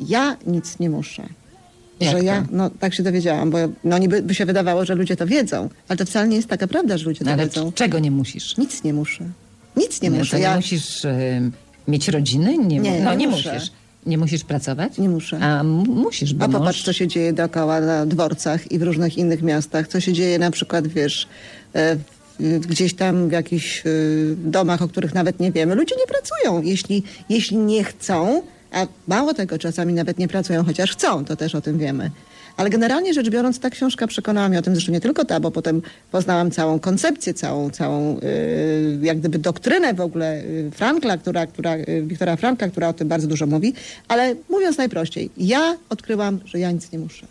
ja nic nie muszę. Jak że to? ja, no tak się dowiedziałam, bo no niby by się wydawało, że ludzie to wiedzą, ale to wcale nie jest taka prawda, że ludzie to No, ale wiedzą. czego nie musisz? Nic nie muszę. Nic nie No, muszę. to nie Ja musisz e, mieć rodziny? Nie, Nie, no nie nie muszę. musisz. Nie musisz pracować? Nie muszę. A musisz, bo A popatrz, co się dzieje dookoła na dworcach i w różnych innych miastach. Co się dzieje na przykład, wiesz, w- gdzieś tam w jakichś e, domach, o których nawet nie wiemy. Ludzie nie pracują, jeśli, jeśli nie chcą, a mało tego, czasami nawet nie pracują, chociaż chcą, to też o tym wiemy. Ale generalnie rzecz biorąc, ta książka przekonała mnie o tym, zresztą nie tylko ta, bo potem poznałam całą koncepcję, całą, całą y, jak gdyby doktrynę w ogóle y, Frankla, która, która, y, Wiktora Frankla, która o tym bardzo dużo mówi. Ale mówiąc najprościej, ja odkryłam, że ja nic nie muszę.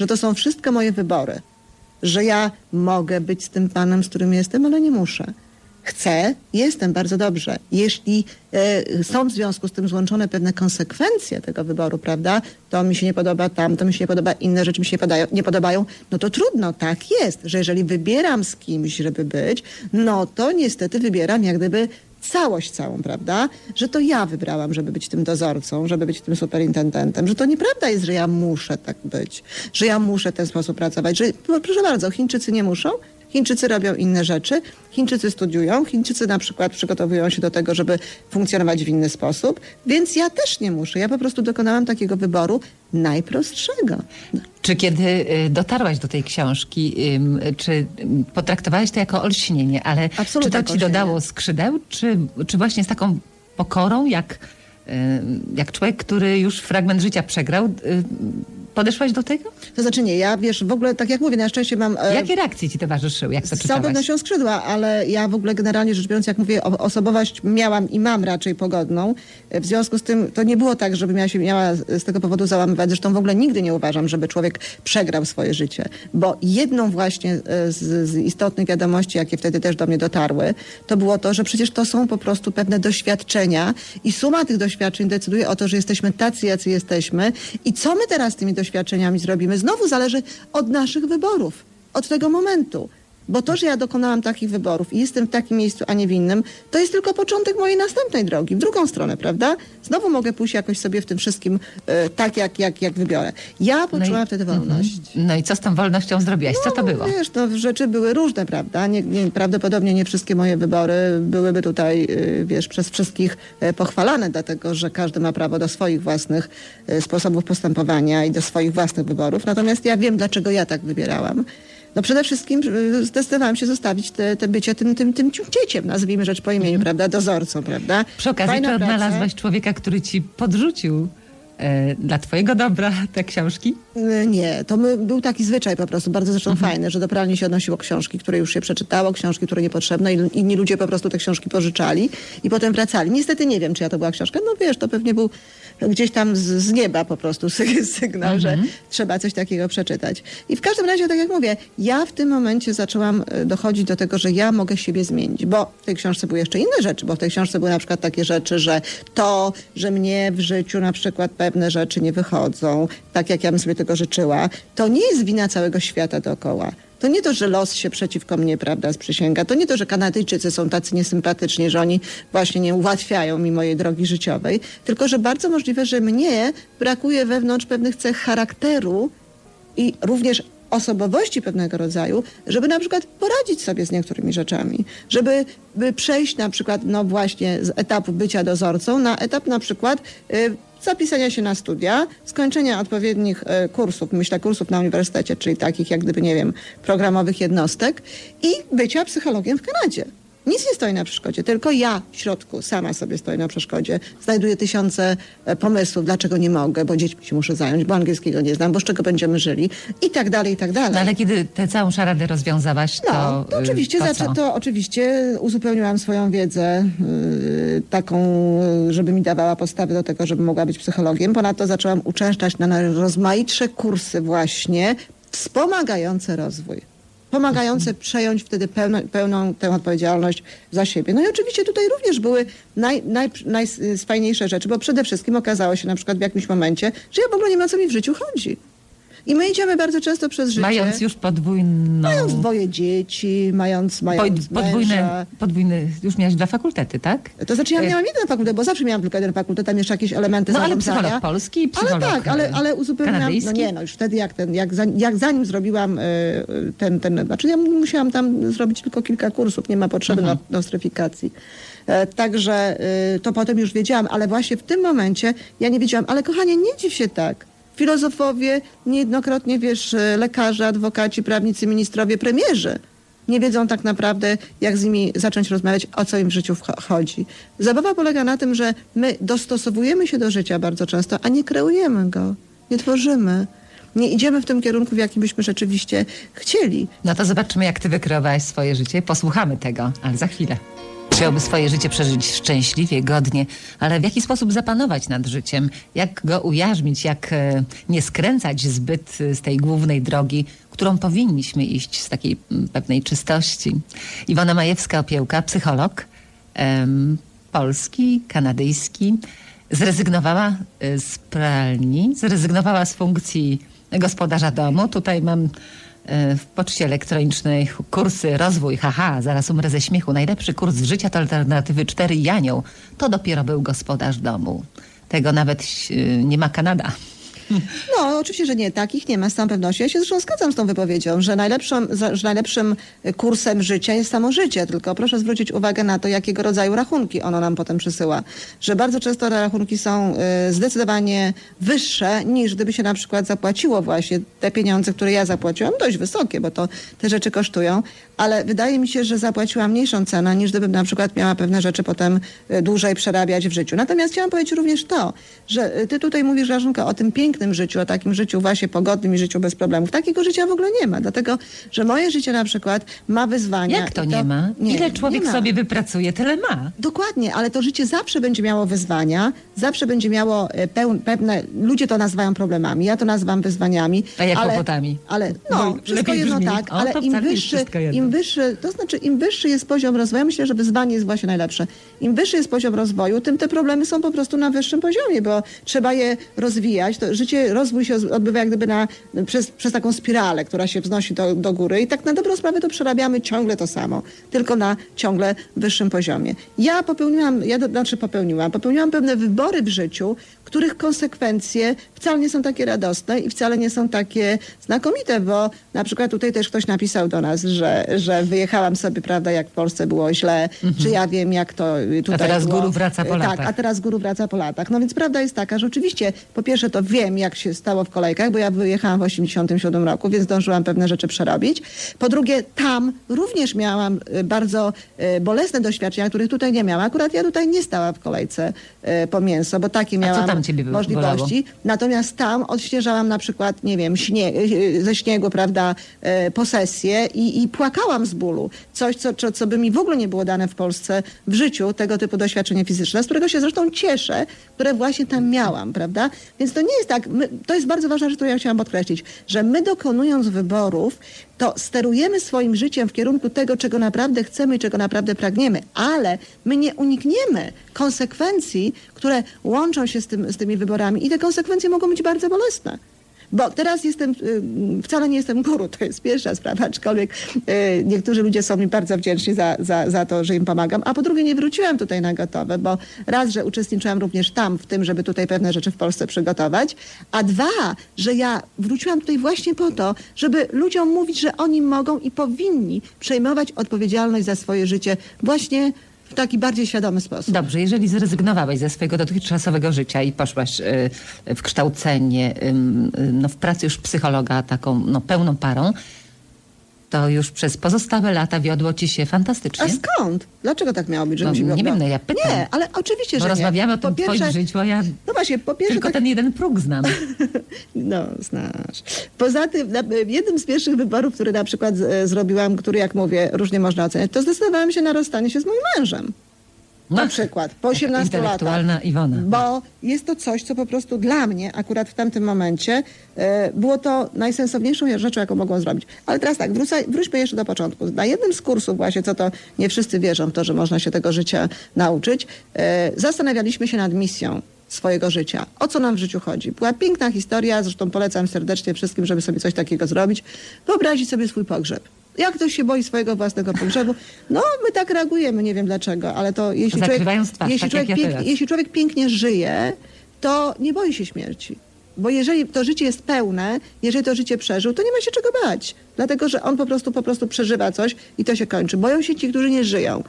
Że to są wszystko moje wybory. Że ja mogę być z tym panem, z którym jestem, ale nie muszę. Chcę, jestem bardzo dobrze. Jeśli e, są w związku z tym złączone pewne konsekwencje tego wyboru, prawda, to mi się nie podoba tam, to mi się nie podoba, inne rzeczy mi się nie, podają, nie podobają, no to trudno, tak jest, że jeżeli wybieram z kimś, żeby być, no to niestety wybieram jak gdyby całość całą, prawda? Że to ja wybrałam, żeby być tym dozorcą, żeby być tym superintendentem, że to nieprawda jest, że ja muszę tak być, że ja muszę w ten sposób pracować, że proszę bardzo, Chińczycy nie muszą, Chińczycy robią inne rzeczy, Chińczycy studiują, Chińczycy na przykład przygotowują się do tego, żeby funkcjonować w inny sposób, więc ja też nie muszę. Ja po prostu dokonałam takiego wyboru najprostszego. Czy kiedy y, dotarłaś do tej książki, czy potraktowałaś to jako olśnienie, ale Absolutnie czy to ci dodało skrzydeł, czy, czy właśnie z taką pokorą, jak, ym, jak człowiek, który już fragment życia przegrał, y, podeszłaś do tego? To znaczy nie, ja wiesz, w ogóle tak jak mówię, na szczęście mam... e, Jakie reakcje ci towarzyszyły, jak to Z całą czytałaś? pewnością skrzydła, ale ja w ogóle generalnie rzecz biorąc, jak mówię, osobowość miałam i mam raczej pogodną. E, W związku z tym to nie było tak, żebym ja się miała z tego powodu załamywać. Zresztą w ogóle nigdy nie uważam, żeby człowiek przegrał swoje życie. Bo jedną właśnie e, z, z istotnych wiadomości, jakie wtedy też do mnie dotarły, to było to, że przecież to są po prostu pewne doświadczenia i suma tych doświadczeń decyduje o to, że jesteśmy tacy, jacy jesteśmy i co my teraz z tymi doświadczeniami zrobimy, znowu zależy od naszych wyborów, od tego momentu. Bo to, że ja dokonałam takich wyborów i jestem w takim miejscu, a nie w innym, to jest tylko początek mojej następnej drogi, w drugą stronę, prawda? Znowu mogę pójść jakoś sobie w tym wszystkim e, tak, jak, jak, jak wybiorę. Ja poczułam wtedy wolność. No i co z tą wolnością zrobiłaś? Co to było? Wiesz, no, rzeczy były różne, prawda? Nie, nie, prawdopodobnie nie wszystkie moje wybory byłyby tutaj, y, wiesz, przez wszystkich e, pochwalane, dlatego że każdy ma prawo do swoich własnych e, sposobów postępowania i do swoich własnych wyborów. Natomiast ja wiem, dlaczego ja tak wybierałam. No przede wszystkim y, zdecydowałam się zostawić te, te bycie tym, tym, tym dzieciem, nazwijmy rzecz po imieniu, prawda? Dozorcą, prawda? Przy okazji, Fajna odnalazłaś człowieka, który ci podrzucił e, dla twojego dobra te książki? Y, Nie, to my, był taki zwyczaj po prostu, bardzo zresztą Mhm. fajny, że do pralni się odnosiło książki, które już się przeczytało, książki, które niepotrzebne i inni ludzie po prostu te książki pożyczali i potem wracali. Niestety nie wiem, czyja to była książka, no wiesz, to pewnie był gdzieś tam z, z nieba po prostu sy- sygnał, że Mhm. trzeba coś takiego przeczytać. I w każdym razie, tak jak mówię, ja w tym momencie zaczęłam e, dochodzić do tego, że ja mogę siebie zmienić, bo w tej książce były jeszcze inne rzeczy, bo w tej książce były na przykład takie rzeczy, że to, że mnie w życiu na przykład pewne rzeczy nie wychodzą, tak jak ja bym sobie tego życzyła, to nie jest wina całego świata dookoła. To nie to, że los się przeciwko mnie, prawda, sprzysięga. To nie to, że Kanadyjczycy są tacy niesympatyczni, że oni właśnie nie ułatwiają mi mojej drogi życiowej, tylko że bardzo możliwe, że mnie brakuje wewnątrz pewnych cech charakteru i również osobowości pewnego rodzaju, żeby na przykład poradzić sobie z niektórymi rzeczami, żeby by przejść na przykład, no właśnie z etapu bycia dozorcą na etap na przykład y, zapisania się na studia, skończenia odpowiednich y, kursów, myślę kursów na uniwersytecie, czyli takich jak gdyby, nie wiem, programowych jednostek i bycia psychologiem w Kanadzie. Nic nie stoi na przeszkodzie, tylko ja w środku sama sobie stoję na przeszkodzie. Znajduję tysiące e, pomysłów, dlaczego nie mogę, bo dziećmi się muszę zająć, bo angielskiego nie znam, bo z czego będziemy żyli i tak dalej, i tak dalej. No ale kiedy tę całą szaradę rozwiązałaś, to, No, to y, oczywiście, to zaczę, to oczywiście uzupełniłam swoją wiedzę yy, taką, yy, żeby mi dawała podstawy do tego, żeby mogła być psychologiem. Ponadto zaczęłam uczęszczać na najrozmaitsze kursy właśnie wspomagające rozwój. Pomagające przejąć wtedy pełno, pełną tę odpowiedzialność za siebie. No i oczywiście tutaj również były naj, naj, najfajniejsze rzeczy, bo przede wszystkim okazało się na przykład w jakimś momencie, że ja w ogóle nie wiem, o co mi w życiu chodzi. I my idziemy bardzo często przez życie. Mając już podwójną... mając dwoje dzieci, mając, mając po- podwójne, męża. podwójny, już miałeś dwa fakultety, tak? To znaczy ja E, miałam jeden fakultet, bo zawsze miałam tylko jeden fakultet, tam jeszcze jakieś elementy No ale psycholog polski i psycholog Ale tak, ale, ale uzupełniłam, no nie, no już wtedy jak, ten, jak, za, jak zanim zrobiłam e, ten, ten, znaczy ja musiałam tam zrobić tylko kilka kursów, nie ma potrzeby Mhm. no, nostryfikacji. E, Także e, to potem już wiedziałam, ale właśnie w tym momencie ja nie wiedziałam, ale kochanie, nie dziw się tak. Filozofowie, niejednokrotnie wiesz, e, lekarze, adwokaci, prawnicy, ministrowie, premierzy nie wiedzą tak naprawdę, jak z nimi zacząć rozmawiać, o co im w życiu chodzi. Zabawa polega na tym, że my dostosowujemy się do życia bardzo często, a nie kreujemy go, nie tworzymy. Nie idziemy w tym kierunku, w jakim byśmy rzeczywiście chcieli. No to zobaczymy, jak ty wykreowałaś swoje życie. Posłuchamy tego, ale za chwilę. Chciałby swoje życie przeżyć szczęśliwie, godnie, ale w jaki sposób zapanować nad życiem? Jak go ujarzmić? Jak e, nie skręcać zbyt e, z tej głównej drogi, którą powinniśmy iść z takiej pewnej czystości? Iwona Majewska-Opiełka, psycholog, em, polski, kanadyjski, zrezygnowała e, z pralni, zrezygnowała z funkcji gospodarza domu. Tutaj mam w poczcie elektronicznej kursy rozwój, haha, zaraz umrę ze śmiechu. Najlepszy kurs życia to alternatywy 4 i Janioł. To dopiero był gospodarz domu. Tego nawet e, nie ma Kanada. No, oczywiście, że nie, takich nie ma z całą pewnością. Ja się zresztą zgadzam z tą wypowiedzią, że najlepszym, że najlepszym kursem życia jest samo życie, tylko proszę zwrócić uwagę na to, jakiego rodzaju rachunki ono nam potem przysyła. Że bardzo często te rachunki są y, zdecydowanie wyższe, niż gdyby się na przykład zapłaciło właśnie te pieniądze, które ja zapłaciłam, dość wysokie, bo to te rzeczy kosztują, ale wydaje mi się, że zapłaciłam mniejszą cenę, niż gdybym na przykład miała pewne rzeczy potem y, dłużej przerabiać w życiu. Natomiast chciałam powiedzieć również to, że ty tutaj mówisz, Rażunka, o tym pięknym życiu, o takim życiu właśnie pogodnym i życiu bez problemów. Takiego życia w ogóle nie ma, dlatego, że moje życie na przykład ma wyzwania. Jak to i nie ma? Ile człowiek nie ma. sobie wypracuje, tyle ma. Dokładnie, ale to życie zawsze będzie miało wyzwania, zawsze będzie miało e, peł, pewne, ludzie to nazywają problemami, ja to nazywam wyzwaniami. A ja ale, kłopotami. Ale no, Bo wszystko lepiej jedno brzmi. tak, O, ale to im nie wyższy, im wyższy, to znaczy im wyższy jest poziom rozwoju, myślę, że wyzwanie jest właśnie najlepsze. Im wyższy jest poziom rozwoju, tym te problemy są po prostu na wyższym poziomie, bo trzeba je rozwijać. To życie, rozwój się odbywa jak gdyby na, przez, przez taką spiralę, która się wznosi do, do góry i tak na dobrą sprawę to przerabiamy ciągle to samo, tylko na ciągle wyższym poziomie. Ja popełniłam, ja znaczy popełniłam, popełniłam pewne wybory w życiu, których konsekwencje wcale nie są takie radosne i wcale nie są takie znakomite, bo na przykład tutaj też ktoś napisał do nas, że, że wyjechałam sobie, prawda, jak w Polsce było źle, czy ja wiem, jak to y, tutaj Mhm. A teraz było. guru wraca po Tak, latach. a teraz guru wraca po latach. No więc prawda jest taka, że oczywiście po pierwsze to wiem, jak się stało w kolejkach, bo ja wyjechałam w 87 roku, więc zdążyłam pewne rzeczy przerobić. Po drugie, tam również miałam y, bardzo y, bolesne doświadczenia, których tutaj nie miałam. Akurat ja tutaj nie stałam w kolejce y, po mięso, bo takie co miałam ciebie bolało? Natomiast tam odświeżałam na przykład, nie wiem, y, ze śniegu, prawda, y, posesję i, i płakałam z bólu. Coś, co, co, co by mi w ogóle nie było dane w Polsce w życiu, tego typu doświadczenie fizyczne, z którego się zresztą cieszę, które właśnie tam miałam, prawda? Więc to nie jest tak, my, to jest bardzo ważna rzecz, którą ja chciałam podkreślić, że my dokonując wyborów, to sterujemy swoim życiem w kierunku tego, czego naprawdę chcemy i czego naprawdę pragniemy, ale my nie unikniemy konsekwencji, które łączą się z, tym, z tymi wyborami i te konsekwencje mogą być bardzo bolesne. Bo teraz jestem, y, wcale nie jestem guru, to jest pierwsza sprawa, aczkolwiek y, niektórzy ludzie są mi bardzo wdzięczni za, za, za to, że im pomagam. A po drugie nie wróciłam tutaj na gotowe, bo raz, że uczestniczyłam również tam w tym, żeby tutaj pewne rzeczy w Polsce przygotować, a dwa, że ja wróciłam tutaj właśnie po to, żeby ludziom mówić, że oni mogą i powinni przejmować odpowiedzialność za swoje życie właśnie w taki bardziej świadomy sposób. Dobrze, jeżeli zrezygnowałeś ze swojego dotychczasowego życia i poszłaś y, w kształcenie, y, no, w pracy już psychologa taką no, pełną parą, to już przez pozostałe lata wiodło ci się fantastycznie. A skąd? Dlaczego tak miało być? Że No, nie wiem, no ja pytam. Nie, ale oczywiście, Bo że rozmawiamy nie. o tym Po twoim życiu, a ja No właśnie, po pierwsze tylko tak, ten jeden próg znam. no znasz. Poza tym, jednym z pierwszych wyborów, który na przykład zrobiłam, który jak mówię, różnie można oceniać, to zdecydowałam się na rozstanie się z moim mężem. Na No, przykład, po 18 latach. Intelektualna Iwona. Bo jest to coś, co po prostu dla mnie, akurat w tamtym momencie, e, było to najsensowniejszą rzeczą, jaką mogłam zrobić. Ale teraz tak, wrócę, wróćmy jeszcze do początku. Na jednym z kursów właśnie, co to nie wszyscy wierzą w to, że można się tego życia nauczyć, e, zastanawialiśmy się nad misją swojego życia. O co nam w życiu chodzi? Była piękna historia, zresztą polecam serdecznie wszystkim, żeby sobie coś takiego zrobić. Wyobrazić sobie swój pogrzeb. Jak ktoś się boi swojego własnego pogrzebu, no my tak reagujemy, nie wiem dlaczego, ale to jeśli człowiek, twarz, jeśli, tak człowiek ja pięknie, jeśli człowiek pięknie żyje, to nie boi się śmierci. Bo jeżeli to życie jest pełne, jeżeli to życie przeżył, to nie ma się czego bać. Dlatego, że on po prostu, po prostu przeżywa coś i to się kończy. Boją się ci, którzy nie żyją.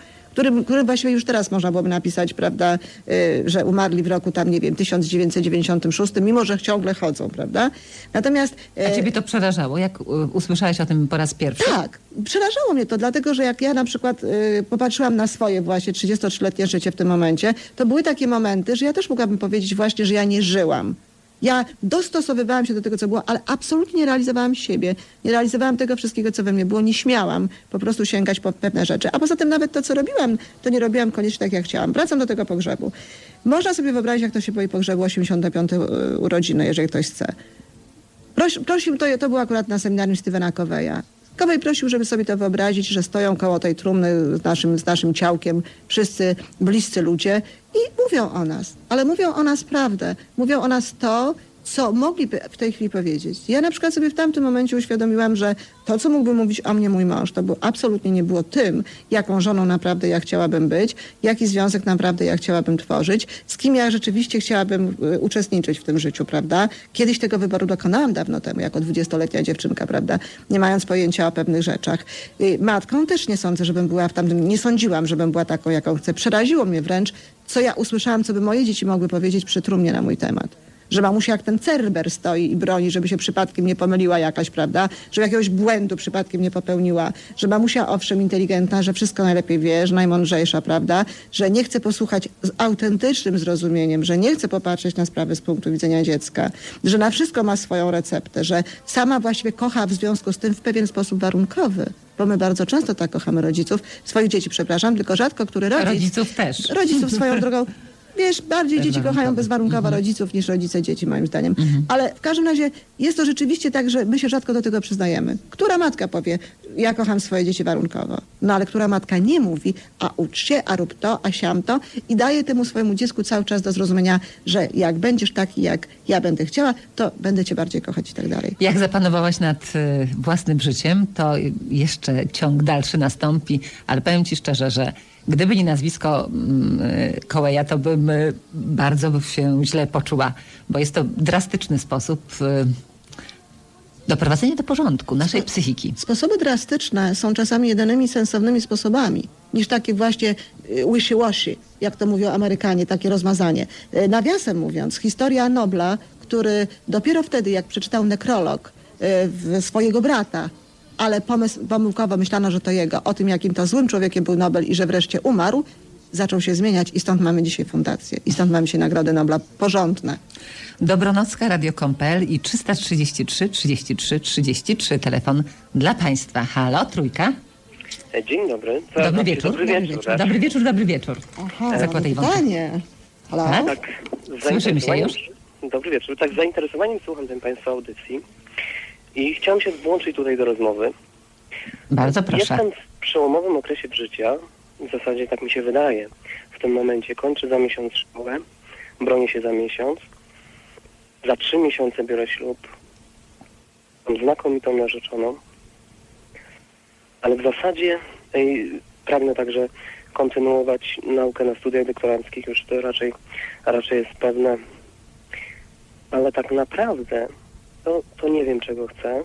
Którym właściwie już teraz można byłoby napisać, prawda, y, że umarli w roku tam, nie wiem, 1996, mimo że ciągle chodzą, prawda? Natomiast... A e, ciebie to przerażało? Jak usłyszałeś o tym po raz pierwszy? tak, przerażało mnie to, dlatego że jak ja na przykład y, popatrzyłam na swoje właśnie 33-letnie życie w tym momencie, to były takie momenty, że ja też mogłabym powiedzieć właśnie, że ja nie żyłam. Ja dostosowywałam się do tego, co było, ale absolutnie nie realizowałam siebie. Nie realizowałam tego wszystkiego, co we mnie było. Nie śmiałam po prostu sięgać po pewne rzeczy. A poza tym nawet to, co robiłam, to nie robiłam koniecznie tak, jak chciałam. Wracam do tego pogrzebu. Można sobie wyobrazić, jak to się boi pogrzebu 85 y, urodziny, jeżeli ktoś chce. Prosił, to, to było akurat na seminarium Stevena Coveya. Covey prosił, żeby sobie to wyobrazić, że stoją koło tej trumny z naszym, z naszym ciałkiem wszyscy bliscy ludzie i mówią o nas. Ale mówią o nas prawdę. Mówią o nas to, co mogliby w tej chwili powiedzieć. Ja na przykład sobie w tamtym momencie uświadomiłam, że to, co mógłby mówić o mnie mój mąż, to był, absolutnie nie było tym, jaką żoną naprawdę ja chciałabym być, jaki związek naprawdę ja chciałabym tworzyć, z kim ja rzeczywiście chciałabym y, uczestniczyć w tym życiu, prawda? Kiedyś tego wyboru dokonałam dawno temu, jako dwudziestoletnia dziewczynka, prawda? Nie mając pojęcia o pewnych rzeczach. Y, Matką też nie sądzę, żebym była w tamtym, nie sądziłam, żebym była taką, jaką chcę. Przeraziło mnie wręcz, co ja usłyszałam, co by moje dzieci mogły powiedzieć przy trumnie na mój temat że mamusia jak ten cerber stoi i broni, żeby się przypadkiem nie pomyliła jakaś, prawda? Żeby jakiegoś błędu przypadkiem nie popełniła. Że mamusia owszem inteligentna, że wszystko najlepiej wie, że najmądrzejsza, prawda? Że nie chce posłuchać z autentycznym zrozumieniem, że nie chce popatrzeć na sprawy z punktu widzenia dziecka, że na wszystko ma swoją receptę, że sama właściwie kocha w związku z tym w pewien sposób warunkowy. Bo my bardzo często tak kochamy rodziców, swoich dzieci, przepraszam, tylko rzadko który rodzic... Rodziców też. Rodziców swoją drogą. Wiesz, bardziej dzieci kochają Bezwarunkowo. bezwarunkowo rodziców niż rodzice dzieci, moim zdaniem. Ale w każdym razie jest to rzeczywiście tak, że my się rzadko do tego przyznajemy. Która matka powie, ja kocham swoje dzieci warunkowo? No ale która matka nie mówi, a ucz się, a rób to, a siam to i daje temu swojemu dziecku cały czas do zrozumienia, że jak będziesz taki, jak ja będę chciała, to będę cię bardziej kochać i tak dalej. Jak zapanowałaś nad y, własnym życiem, to jeszcze ciąg dalszy nastąpi, ale powiem ci szczerze, że gdyby nie nazwisko mm, y, Kołeja, to bym y, bardzo się źle poczuła, bo jest to drastyczny sposób y, doprowadzenia do porządku naszej psychiki. Sposoby drastyczne są czasami jedynymi sensownymi sposobami niż takie właśnie wishy-washy, jak to mówią Amerykanie, takie rozmazanie. Nawiasem mówiąc, historia Nobla, który dopiero wtedy, jak przeczytał nekrolog swojego brata, ale pomysł, pomyłkowo myślano, że to jego, o tym, jakim to złym człowiekiem był Nobel i że wreszcie umarł, zaczął się zmieniać i stąd mamy dzisiaj fundację. I stąd mamy się Nagrody Nobla porządne. Dobronocka, Radio.pl i 333 33 33 telefon dla Państwa. Halo, trójka. E, Dzień dobry. To Dobry znaczy, wieczór. Dobry Dobry wieczór. wieczór. tak? Dobry wieczór, dobry wieczór. Aha, Zakładaj wątek. pytanie. Halo? Tak? Tak, Słyszymy się zainteresowaniem- Dobry wieczór. Tak, z zainteresowaniem słucham tej Państwa audycji i chciałem się włączyć tutaj do rozmowy. Bardzo proszę. Jestem w przełomowym okresie życia, w zasadzie tak mi się wydaje. W tym momencie kończę za miesiąc szkołę, bronię się za miesiąc. Za trzy miesiące biorę ślub. Mam znakomitą narzeczoną. Ale w zasadzie ej, pragnę także kontynuować naukę na studiach doktoranckich, już to raczej, raczej jest pewne. Ale tak naprawdę to, to nie wiem, czego chcę.